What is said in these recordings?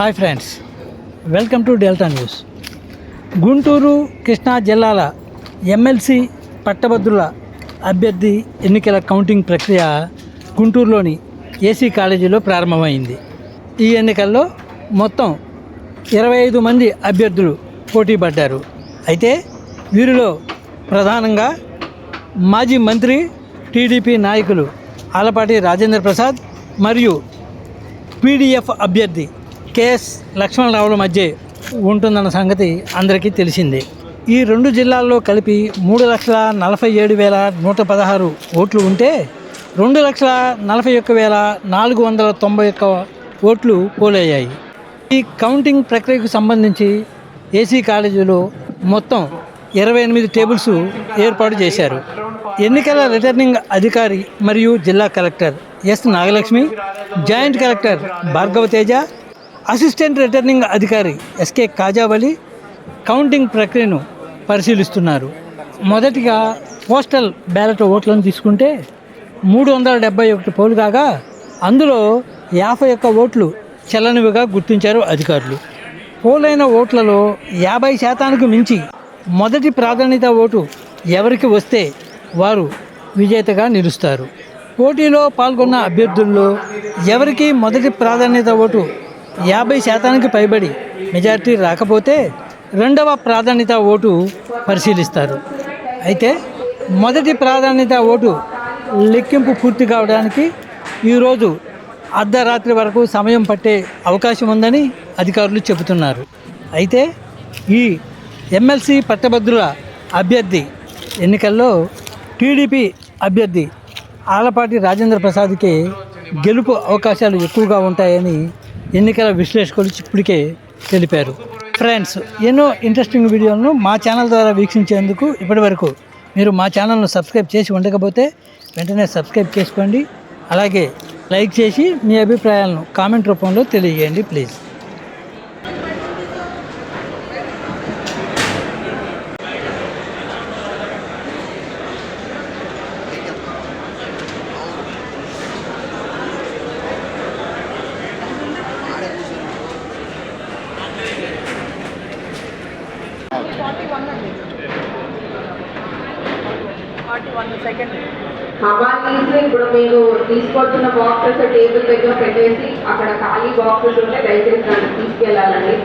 Hi friends. Welcome to Delta news. Guntur Krishna జిల్లాల MLC పట్టభద్రుల అభ్యర్థి ఎన్నికల కౌంటింగ్ ప్రక్రియ గుంటూరులోని ఏసీ కాలేజీలో ప్రారంభమైంది. ఈ ఎన్నికల్లో మొత్తం ఇరవై ఐదు మంది అభ్యర్థులు పోటీ పడ్డారు. అయితే వీరిలో ప్రధానంగా మాజీ మంత్రి టీడీపీ నాయకులు ఆలపాటి రాజేంద్ర ప్రసాద్ మరియు పీడిఎఫ్ అభ్యర్థి కేఎస్ లక్ష్మణరావుల మధ్య ఉంటుందన్న సంగతి అందరికీ తెలిసిందే. ఈ రెండు జిల్లాల్లో కలిపి మూడు లక్షల నలభై ఏడు వేల నూట పదహారు ఓట్లు ఉంటే రెండు లక్షల నలభై ఒక్క వేల నాలుగు వందల తొంభై ఒక్క ఓట్లు పోలయ్యాయి. ఈ కౌంటింగ్ ప్రక్రియకు సంబంధించి ఏసీ కాలేజీలో మొత్తం ఇరవై ఎనిమిది టేబుల్స్ ఏర్పాటు చేశారు. ఎన్నికల రిటర్నింగ్ అధికారి మరియు జిల్లా collector S Nagalakshmi joint collector Bhargava Teja assistant returning అధికారి ఎస్కే కాజావలి కౌంటింగ్ ప్రక్రియను పరిశీలిస్తున్నారు. మొదటిగా పోస్టల్ బ్యాలెట్ ఓట్లను తీసుకుంటే మూడు వందల డెబ్బై ఒకటి పోలు కాగా అందులో యాభై ఒక్క ఓట్లు చెల్లనివిగా గుర్తించారు అధికారులు. పోలైన ఓట్లలో యాభై శాతానికి మించి మొదటి ప్రాధాన్యత ఓటు ఎవరికి వస్తే వారు విజేతగా నిలుస్తారు. పోటీలో పాల్గొన్న అభ్యర్థుల్లో ఎవరికి మొదటి ప్రాధాన్యత ఓటు యాభై శాతానికి పైబడి మెజారిటీ రాకపోతే రెండవ ప్రాధాన్యత ఓటు పరిశీలిస్తారు. అయితే మొదటి ప్రాధాన్యత ఓటు లెక్కింపు పూర్తి కావడానికి ఈరోజు అర్ధరాత్రి వరకు సమయం పట్టే అవకాశం ఉందని అధికారులు చెబుతున్నారు. అయితే ఈ ఎమ్మెల్సీ పట్టభద్రుల అభ్యర్థి ఎన్నికల్లో టీడీపీ అభ్యర్థి ఆలపాటి రాజేంద్ర ప్రసాద్కి గెలుపు అవకాశాలు ఎక్కువగా ఉంటాయని ఎన్నికల విశ్లేషకులు ఇప్పటికే తెలిపారు. ఫ్రెండ్స్ ఎన్నో ఇంట్రెస్టింగ్ వీడియోలను మా ఛానల్ ద్వారా వీక్షించేందుకు ఇప్పటివరకు మీరు మా ఛానల్ను సబ్స్క్రైబ్ చేసి ఉండకపోతే వెంటనే సబ్స్క్రైబ్ చేసుకోండి. అలాగే లైక్ చేసి మీ అభిప్రాయాలను కామెంట్ రూపంలో తెలియజేయండి ప్లీజ్ హవాలీస్ ఇప్పుడు మీరు తీసుకొచ్చిన బాక్సెస్ టేబుల్ దగ్గర పెట్టేసి అక్కడ ఖాళీ బాక్సెస్ ఉంటే దయచేసి దాన్ని తీసుకెళ్ళాలండి.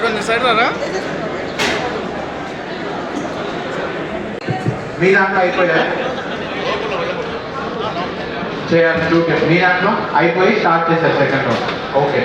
కొంచెం సైడ్ రారా మీ దాంట్లో అయిపోయా చేయాలి మీ దాంట్లో అయిపోయి స్టార్ట్ చేశారు సెకండ్ రౌండ్ ఓకే